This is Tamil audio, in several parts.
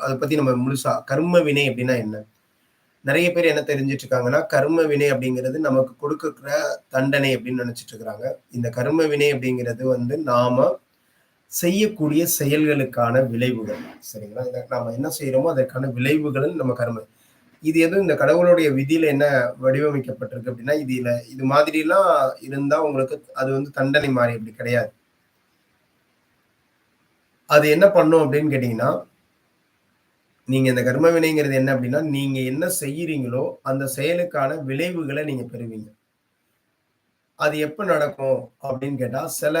அதை பத்தி நம்ம முழுசா கர்ம வினை அப்படின்னா என்ன? நிறைய பேர் என்ன தெரிஞ்சிட்டு இருக்காங்கன்னா கர்ம வினை அப்படிங்கிறது நமக்கு கொடுக்குற தண்டனை அப்படின்னு நினைச்சிட்டு இருக்கிறாங்க இந்த கர்ம வினை அப்படிங்கிறது வந்து நாம செய்யக்கூடிய செயல்களுக்கான விளைவுகள். சரிங்களா? இதை நாம என்ன செய்யறோமோ அதற்கான விளைவுகள் நம்ம கர்ம. இது எதுவும் இந்த கடவுளுடைய விதியில என்ன வடிவமைக்கப்பட்டிருக்கு அப்படின்னா இதுல இது மாதிரி எல்லாம் இருந்தா உங்களுக்கு அது வந்து தண்டனை மாறி அப்படி கிடையாது. அது என்ன பண்ணும் அப்படின்னு கேட்டீங்கன்னா நீங்க இந்த கர்ம வினைங்கிறது என்ன அப்படின்னா நீங்க என்ன செய்யறீங்களோ அந்த செயலுக்கான விளைவுகளை நீங்க பெறுவீங்க. அது எப்ப நடக்கும் அப்படின்னு கேட்டா சில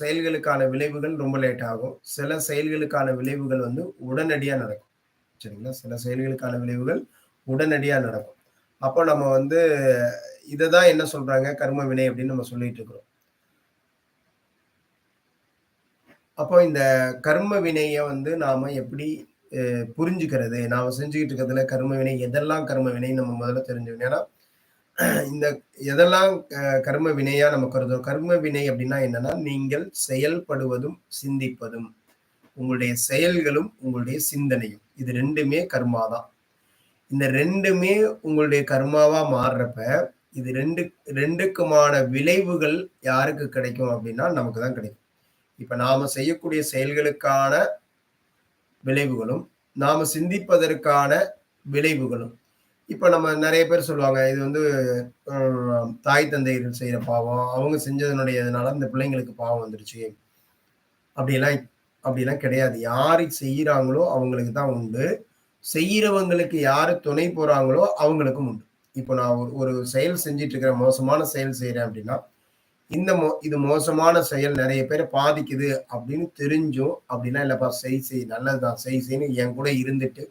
செயல்களுக்கான விளைவுகள் ரொம்ப லேட் ஆகும். சில செயல்களுக்கான விளைவுகள் வந்து உடனடியா நடக்கும். சரிங்களா? சில செயல்களுக்கான விளைவுகள் உடனடியா நடக்கும். அப்போ நம்ம வந்து இதை தான் என்ன சொல்றாங்க? கர்ம வினை அப்படின்னு நம்ம சொல்லிட்டு இருக்கிறோம். அப்போ இந்த கர்ம வினையை வந்து நாம எப்படி புரிஞ்சுக்கிறது. நாம செஞ்சுக்கிட்டு இருக்கிறதுல கர்ம வினை எதெல்லாம் கர்ம வினை நம்ம முதல்ல தெரிஞ்சுக்கணும். ஏன்னா இந்த எதெல்லாம் கர்ம வினையா நம்ம கருதும் கர்ம வினை அப்படின்னா என்னன்னா நீங்கள் செயல்படுவதும் சிந்திப்பதும். உங்களுடைய செயல்களும் உங்களுடைய சிந்தனையும். இது ரெண்டுமே கர்மா தான். இந்த ரெண்டுமே உங்களுடைய கர்மாவா மாறுறப்ப இது ரெண்டு ரெண்டுக்குமான விளைவுகள் யாருக்கு கிடைக்கும் அப்படின்னா நமக்கு தான் கிடைக்கும். இப்ப நாம செய்யக்கூடிய செயல்களுக்கான விளைவுகளும் நாம் சிந்திப்பதற்கான விளைவுகளும். இப்போ நம்ம நிறைய பேர் சொல்லுவாங்க இது வந்து தாய் தந்தைகள் செய்கிற பாவம் அவங்க செஞ்சதனுடைய இதனால இந்த பிள்ளைங்களுக்கு பாவம் வந்துருச்சு. அப்படிலாம் அப்படிலாம் கிடையாது. யார் செய்கிறாங்களோ அவங்களுக்கு தான் உண்டு. செய்கிறவங்களுக்கு யார் துணை போகிறாங்களோ அவங்களுக்கும் உண்டு. இப்போ நான் ஒரு ஒரு செயல் செஞ்சிட்டுருக்கறேன் மோசமான செயல் செய்கிறேன் அப்படின்னா இந்த மோ இது மோசமான செயல் நிறைய பேரை பாதிக்குது அப்படின்னு தெரிஞ்சும் அப்படின்னா இல்லைப்பா செய் செய் நல்லதுதான் செய் செய்ன்னு என் கூட இருந்துட்டு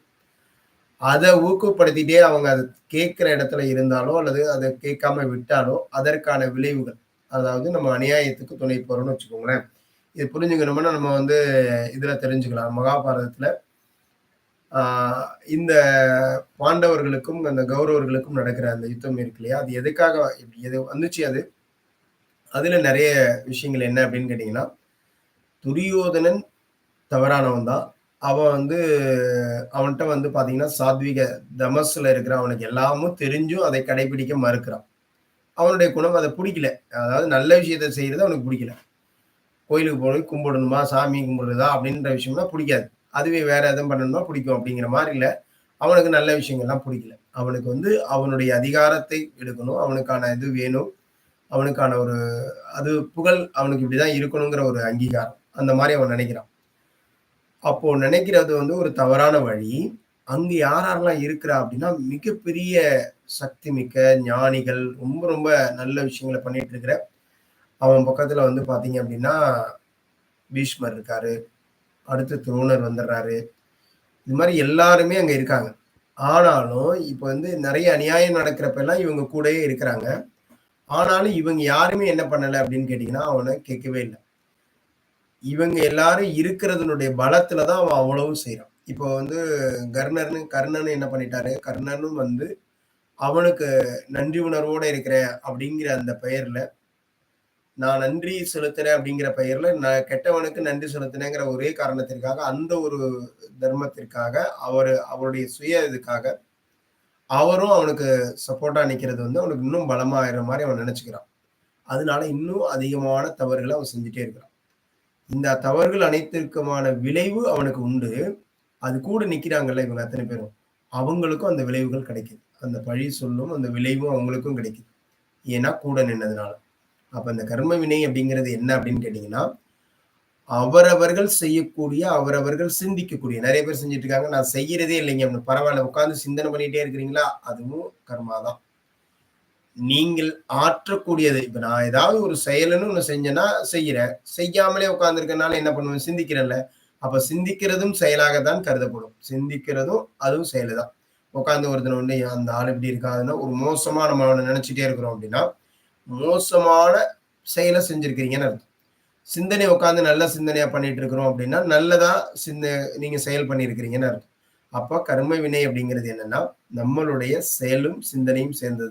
அதை ஊக்கப்படுத்திட்டே அவங்க அதை கேட்குற இடத்துல இருந்தாலோ அல்லது அதை கேட்காம விட்டாலோ அதற்கான விளைவுகள் அதாவது நம்ம அநியாயத்துக்கு துணை போறோம்னு வச்சுக்கோங்களேன். இது புரிஞ்சுக்கணும்னா நம்ம வந்து இதுல தெரிஞ்சுக்கலாம். மகாபாரதத்துல இந்த பாண்டவர்களுக்கும் அந்த கௌரவர்களுக்கும் நடக்கிற அந்த யுத்தம் இருக்கு இல்லையா? அது எதுக்காக எது வந்துச்சு அது? அதுல நிறைய விஷயங்கள் என்ன அப்படின்னு கேட்டீங்கன்னா துரியோதனன் தவறானவன் தான். அவன் வந்து அவன்கிட்ட வந்து பாத்தீங்கன்னா சாத்விக தமஸ்ல இருக்கிற அவனுக்கு எல்லாமும் தெரிஞ்சும் அதை கடைபிடிக்க மறுக்கிறான். அவனுடைய குணம் அதை பிடிக்கல. அதாவது நல்ல விஷயத்த செய்யறது அவனுக்கு பிடிக்கல. கோயிலுக்கு போய் கும்பிடணுமா சாமி கும்பிடுறதா அப்படின்ற விஷயம்லாம் பிடிக்காது. அதுவே வேற எதுவும் பண்ணணுமா பிடிக்கும் அப்படிங்கிற மாதிரி இல்லை. அவனுக்கு நல்ல விஷயங்கள்லாம் பிடிக்கல. அவனுக்கு வந்து அவனுடைய அதிகாரத்தை எடுக்கணும் அவனுக்கான இது வேணும். அவனுக்கான ஒரு அது புகழ் அவனுக்கு இப்படிதான் இருக்கணுங்கிற ஒரு அங்கீகாரம். அந்த மாதிரி அவன் நினைக்கிறான். அப்போ நினைக்கிறது வந்து ஒரு தவறான வழி. அங்கு யார் யாரெல்லாம் இருக்கிறா அப்படின்னா மிகப்பெரிய சக்தி மிக்க ஞானிகள் ரொம்ப ரொம்ப நல்ல விஷயங்களை பண்ணிட்டு இருக்கிற அவன் பக்கத்துல வந்து பாத்தீங்க அப்படின்னா பீஷ்மர் இருக்காரு. அடுத்து துரோணர் வந்துடுறாரு. இது மாதிரி எல்லாருமே அங்க இருக்காங்க. ஆனாலும் இப்ப வந்து நிறைய அநியாயம் நடக்கிறப்ப எல்லாம் இவங்க கூடயே இருக்கிறாங்க. ஆனாலும் இவங்க யாருமே என்ன பண்ணல அப்படின்னு கேட்டீங்கன்னா அவனை கேட்கவே இல்லை. இவங்க எல்லாரும் இருக்கிறதுனுடைய பலத்துலதான் அவன் அவ்வளவும் செய்யறான் இப்போ வந்து கர்ணர்னு கர்ணன் என்ன பண்ணிட்டாரு? கர்ணனும் வந்து அவனுக்கு நன்றி உணர்வோட இருக்கிற அப்படிங்கிற அந்த பெயர்ல நான் நன்றி செலுத்துறேன் அப்படிங்கிற பெயர்ல நான் கெட்டவனுக்கு நன்றி செலுத்தினேங்கிற ஒரே காரணத்திற்காக அந்த ஒரு தர்மத்திற்காக அவர் அவருடைய சுய இதுக்காக அவரும் அவனுக்கு சப்போர்ட்டா நிக்கிறது வந்து அவனுக்கு இன்னும் பலமா ஆயிடுற மாதிரி அவன் நினைச்சுக்கிறான். அதனால இன்னும் அதிகமான தவறுகளை அவன் செஞ்சுட்டே இருக்கிறான். இந்த தவறுகள் அனைத்திற்குமான விளைவு அவனுக்கு உண்டு. அது கூட நிக்கிறாங்கல்ல இவங்க அத்தனை பேரும். அவங்களுக்கும் அந்த விளைவுகள் கிடைக்குது. அந்த பழி சொல்லும் அந்த விளைவும் அவங்களுக்கும் கிடைக்குது. ஏன்னா கூட நின்னதுனால. அப்ப இந்த கர்ம வினை அப்படிங்கிறது என்ன அப்படின்னு கேட்டீங்கன்னா அவரவர்கள் செய்யக்கூடிய அவரவர்கள் சிந்திக்கக்கூடிய. நிறைய பேர் செஞ்சுட்டு இருக்காங்க நான் செய்யறதே இல்லைங்க. அப்படின்னு பரவாயில்ல. உட்காந்து சிந்தனை பண்ணிட்டே இருக்கிறீங்களா? அதுவும் கர்மாதான் நீங்கள் ஆற்றக்கூடியது. இப்ப நான் ஏதாவது ஒரு செயலுன்னு ஒண்ணு செஞ்சேன்னா செய்யறேன். செய்யாமலே உட்காந்துருக்கனால என்ன பண்ணுவேன்? சிந்திக்கிறேன்ல. அப்ப சிந்திக்கிறதும் செயலாகத்தான் கருதப்படும். சிந்திக்கிறதும் அதுவும் செயலுதான். உட்காந்து ஒருத்தனை ஒண்ணு அந்த ஆள் இப்படி இருக்காதுன்னா ஒரு மோசமா நம்ம அவனை நினைச்சிட்டே இருக்கிறோம் அப்படின்னா மோசமான செயலை செஞ்சிருக்கிறீங்கன்னு அர்த்தம். சிந்தனை உட்காந்து நல்ல சிந்தனையா பண்ணிட்டு இருக்கிறோம் அப்படின்னா நல்லதா சிந்த நீங்க செயல் பண்ணியிருக்கிறீங்கன்னு அர்த்தம். அப்ப கர்ம வினை அப்படிங்கிறது என்னன்னா நம்மளுடைய செயலும் சிந்தனையும் சேர்ந்ததுதான்.